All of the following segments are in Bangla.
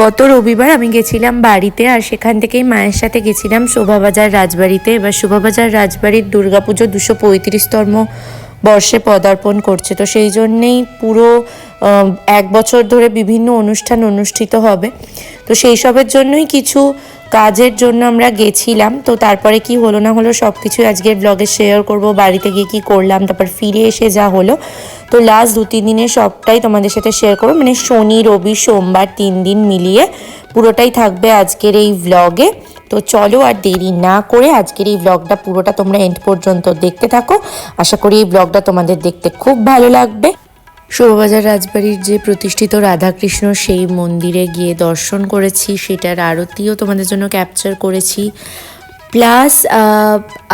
গত রবিবার আমি গেছিলাম বাড়িতে আর সেখান থেকেই মায়ের সাথে গেছিলাম শোভাবাজার রাজবাড়িতে। এবার শোভাবাজার রাজবাড়ির দুর্গাপুজো দুশো পঁয়ত্রিশতম বর্ষে পদার্পণ করছে। তো সেই জন্যেই পুরো এক বছর ধরে বিভিন্ন অনুষ্ঠান অনুষ্ঠিত হবে। তো সেই সবের জন্যই কিছু কাজের জন্য আমরা গেছিলাম। তো তারপরে কি হলো না হলো সব কিছু আজকের ব্লগে শেয়ার করব, বাড়িতে গিয়ে কি করলাম, তারপর ফিরে এসে যা হলো। তো লাস্ট দু, তিন দিনের সবটাই তোমাদের সাথে শেয়ার করব। মানে শনি, রবি, সোমবার তিন দিন মিলিয়ে পুরোটাই থাকবে আজকের এই ব্লগে তো চলো আর দেরি না করে আজকের এই ব্লগটা পুরোটা তোমরা এন্ড পর্যন্ত দেখতে থাকো। আশা করি এই ব্লগটা তোমাদের দেখতে খুব ভালো লাগবে। শোভাবাজার রাজবাড়ির যে প্রতিষ্ঠিত রাধাকৃষ্ণ, সেই মন্দিরে গিয়ে দর্শন করেছি, সেটার আরতিও তোমাদের জন্য ক্যাপচার করেছি। প্লাস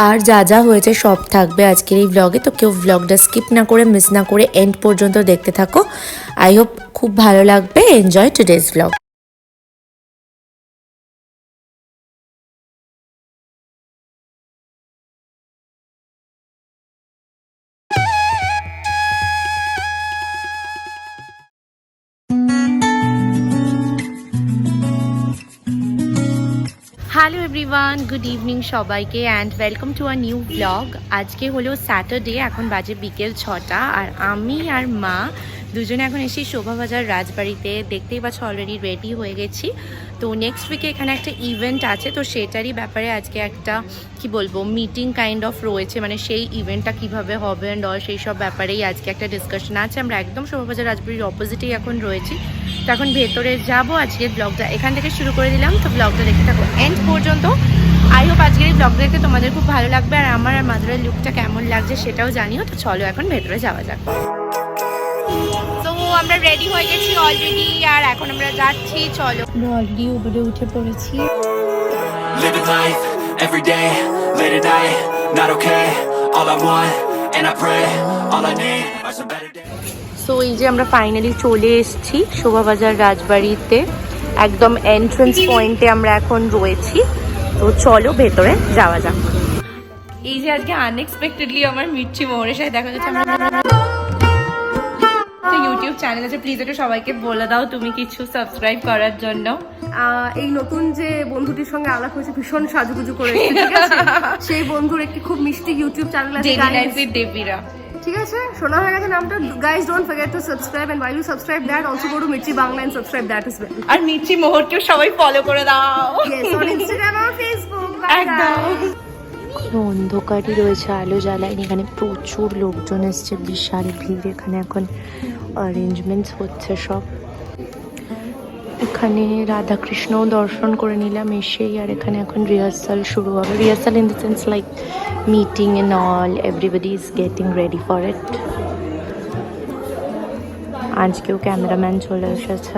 আর যা যা হয়েছে সব থাকবে আজকের এই ব্লগে তো কেউ ব্লগটা স্কিপ না করে মিস না করে এন্ড পর্যন্ত দেখতে থাকো। আই হোপ খুব ভালো লাগবে। Enjoy today's blog hello everyone good evening সবাইকে and welcome to a new blog আজকে হলো স্যাটারডে এখন বাজে বিকেল ছটা, আর আমি আর মা দুজনে এখন এসেছি শোভাবাজার রাজবাড়িতে। দেখতেই পাচ্ছ অলরেডি রেডি হয়ে গেছি। তো নেক্সট উইকে এখানে একটা ইভেন্ট আছে, তো সেটারই ব্যাপারে আজকে একটা, কি বলব মিটিং কাইন্ড অফ রয়েছে। মানে সেই ইভেন্টটা কীভাবে হবে অ্যান্ড অল সেই সব ব্যাপারেই আজকে একটা ডিসকাশন আছে। আমরা একদম শোভাবাজার রাজবাড়ির অপোজিটেই এখন রয়েছি। তো এখন ভেতরে যাব আজকের ব্লগটা এখান থেকে শুরু করে দিলাম। তো ব্লগটা দেখতে থাকো এন্ড পর্যন্ত। আই হোপ আজকের এই ব্লগ দেখতে তোমাদের খুব ভালো লাগবে আর আমার আর মাদুরের লুকটা কেমন লাগছে সেটাও জানিও। তো চলো এখন ভেতরে যাওয়া যাক। তো আমরা রেডি হয়ে গেছি অলরেডি আর এখন আমরা যাচ্ছি চলো। অলরেডি উপরে উঠে পড়েছি। Living life, every day, late at night, not okay. All I want, and I pray, all I need are some better days. So এই যে আমরা ফাইনালি চলে এসেছি শোভাবাজার রাজবাড়িতে। একদম এন্ট্রান্স পয়েন্টে আমরা এখন রয়েছি। তো চলো ভেতরে যাওয়া যাক। এই যে আজকে আনএক্সপেক্টেডলি আমার মির্চি মোহরের সাথে দেখা যাচ্ছে তো ইউটিউব চ্যানেল আছে প্লিজ একটু সবাইকে বলে দাও তুমি কিছু সাবস্ক্রাইব করার জন্য। আহ, এই নতুন যে বন্ধুটির সঙ্গে আলাপ হয়েছে ভীষণ সাজুগুজু করে এসেছে, সেই বন্ধুর একটি খুব মিষ্টি ইউটিউব চ্যানেল আছে ডেলি ঠিক আছে? শোনা হয়ে গেছে নামটা। Guys don't forget to subscribe and while you subscribe that also go to Mirchi Bangla and subscribe that is well আর মির্চি মোহরকেও সবাই ফলো করে দাও। ইয়েস অন ইনস্টাগ্রাম আর ফেসবুক একদম। guys. অন্ধকারই রয়েছে আলো জ্বালায়নি এখানে প্রচুর লোকজন এসছে বিশাল ভিড় এখানে এখন অ্যারেঞ্জমেন্টস হচ্ছে সব। এখানে রাধাকৃষ্ণও দর্শন করে নিলাম এসেই, আর এখানে এখন রিহার্সাল শুরু হবে। Rehearsal in the sense like meeting and all everybody is getting ready for it আজকেও ক্যামেরাম্যান চলে এসেছে।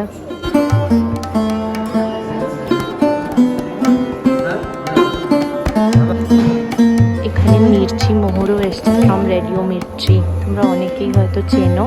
এখানে মির্চি মোহরও এসছে ফ্রম রেডিও মির্চি তোমরা অনেকেই হয়তো চেনো।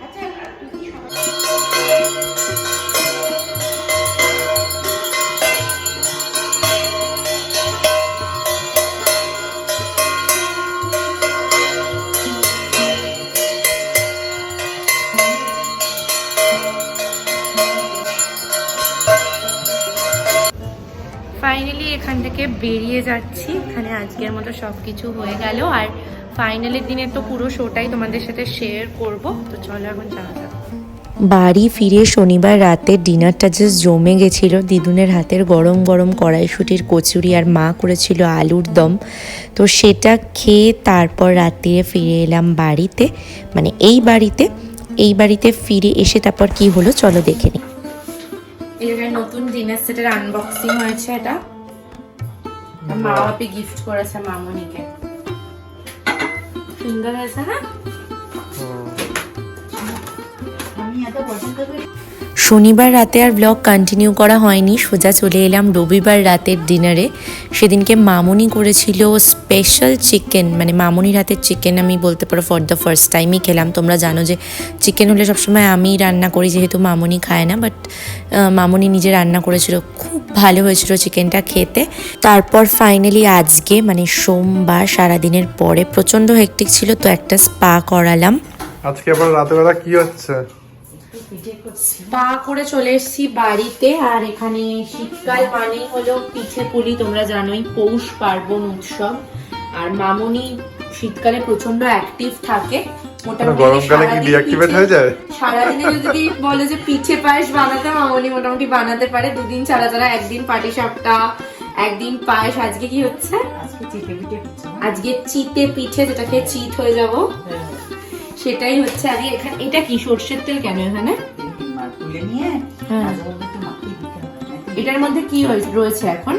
ফাইনালি এখান থেকে বেরিয়ে যাচ্ছি। এখানে আজকের মতো সব কিছু হয়ে গেল। আর ফাইনালের দিনের তো পুরো শোটাই তোমাদের সাথে শেয়ার করব। তো চলো এখন যাওয়া যাক। বাড়ি ফিরে শনিবার রাতে ডিনারটা জাস্ট জমে গেছিল। দিদুনের হাতের গরম গরম কড়াইশুটির কচুরি আর মা করেছিল আলুর দম। তো সেটা খেয়ে তারপর রাত্রিরে ফিরে এলাম বাড়িতে। মানে এই বাড়িতে এই বাড়িতে ফিরে এসে তারপর কি হলো চলো দেখে নিই। এই নতুন ডিনার সেটের আনবক্সিং হয়েছে এটা। মা বাপি গিফট করেছে মামনিকে। সুন্দর হয়েছে না? শনিবার রাতে আর ব্লগ কন্টিনিউ করা হয়নি। সোজা চলে এলাম রবিবার রাতের ডিনারে সেদিনকে মামুনি করেছিল স্পেশাল চিকেন মানে মামুনির হাতের চিকেন আমি বলতে পারো ফর দ্য ফার্স্ট টাইমই খেলাম। তোমরা জানো যে চিকেন হলে সবসময় আমি রান্না করি, যেহেতু মামুনি খায় না বাট মামুনি নিজে রান্না করেছিল। খুব ভালো হয়েছিল চিকেনটা খেতে। তারপর ফাইনালি আজকে মানে সোমবার সারাদিনের পরে, প্রচণ্ড হেকটিক ছিল, তো একটা স্পা করালাম। আজকে আবার রাতের বেলা কি হচ্ছে? স্পা করে চলে এসেছি বাড়িতে আর এখানে শীতকাল মানেই হলো পিঠে পুলি তোমরা জানোই পৌষ পার্বণ উৎসব। আর মামুনি শীতকালে প্রচণ্ড অ্যাক্টিভ থাকে। গরমকালে কি ডিঅ্যাক্টিভেট হয়ে যায়? সারাদিনে যদি বলে যে পিঠে পায়েস বানাতে মামনি মোটামুটি বানাতে পারে। দুদিন ছাড়া ছাড়া একদিন পাটি সাপটা একদিন পায়েস। আজকে কি হচ্ছে? আজকে চিতে পিঠে যেটাকে চিত হয়ে যাব। সেটাই হচ্ছে আজকে এখানে এটা কি? সর্ষের তেল কেন এখানে? হ্যাঁ। এটার মধ্যে কি রয়েছে এখন?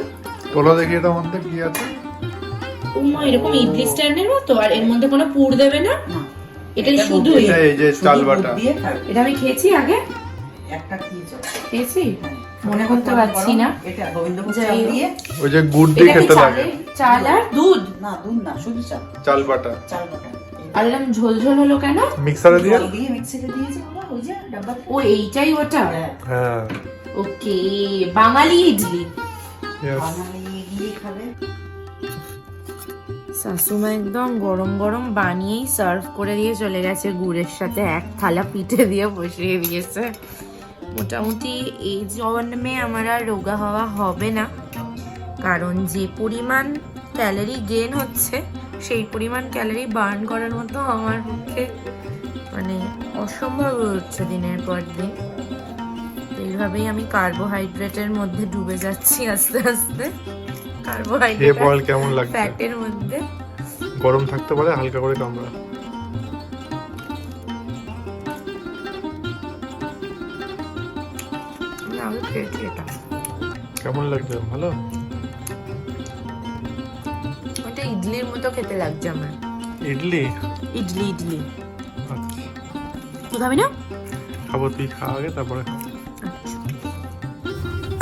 তোলো দেখি এটার মধ্যে কি আছে। উম্মা এরকম ইডলি স্ট্যান্ডের মতো? আর এর মধ্যে কোনো পুর দেবে না? না। এটা এটা এই যে চাল শুধু বাটা। দিয়ে এটা আমি খেয়েছি আগে। একটা খেয়েছি? মনে করতে পারছি না। এটা গোবিন্দভোগ চাল দিয়ে। ওই যে গুড় দিয়ে খেতে লাগে। চাল আর দুধ? না দুধ না শুধু চাল। চাল বাটা। চাল বাটা। আর এরকম ঝোল ঝোল হলো কেন? মিক্সারে দিয়ে? দিয়ে মিক্সিতে দিয়েছে ওই যে ডাব্বা ও এইটাই ওটা? হ্যাঁ। ওকে বাঙালি ইডলি। বাঙালি ইডলি খাবে। শাশুমা একদম গরম গরম বানিয়েই সার্ভ করে দিয়ে চলে গেছে গুড়ের সাথে এক থালা পিঠে দিয়ে বসিয়ে দিয়েছে। মোটামুটি এই জন্মে আমার আর রোগা হওয়া হবে না কারণ যে পরিমাণ ক্যালোরি গেন হচ্ছে সেই পরিমাণ ক্যালোরি বার্ন করার মতো আমার পক্ষে মানে অসম্ভব হচ্ছে দিনের পর দিন। এইভাবেই আমি কার্বোহাইড্রেটের মধ্যে ডুবে যাচ্ছি আস্তে আস্তে। কার্বোহাইড্রেট বল কেমন লাগছে? ফ্যাটের মধ্যে। গরম থাকতে পারে হালকা করে কামড়া। কেমন লাগছে? ভালো? ইডলির মতো খেতে লাগছে আমার। ইডলি? ইডলি ইডলি। আচ্ছা। খাবি না? খাব তুই খাওয়া আগে তারপরে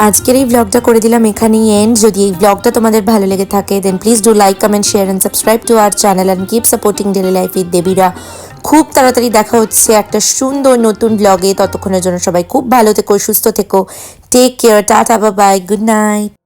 আজকের এই ব্লগটা করে দিলাম এখানেই এন্ড যদি এই ব্লগটা তোমাদের ভালো লেগে থাকে then please do like comment share and subscribe to our channel and keep supporting daily life with দেবীরা খুব তাড়াতাড়ি দেখা হচ্ছে একটা সুন্দর নতুন ব্লগে ততক্ষণের জন্য সবাই খুব ভালো থেকো সুস্থ থেকো। Take care tata Babai good night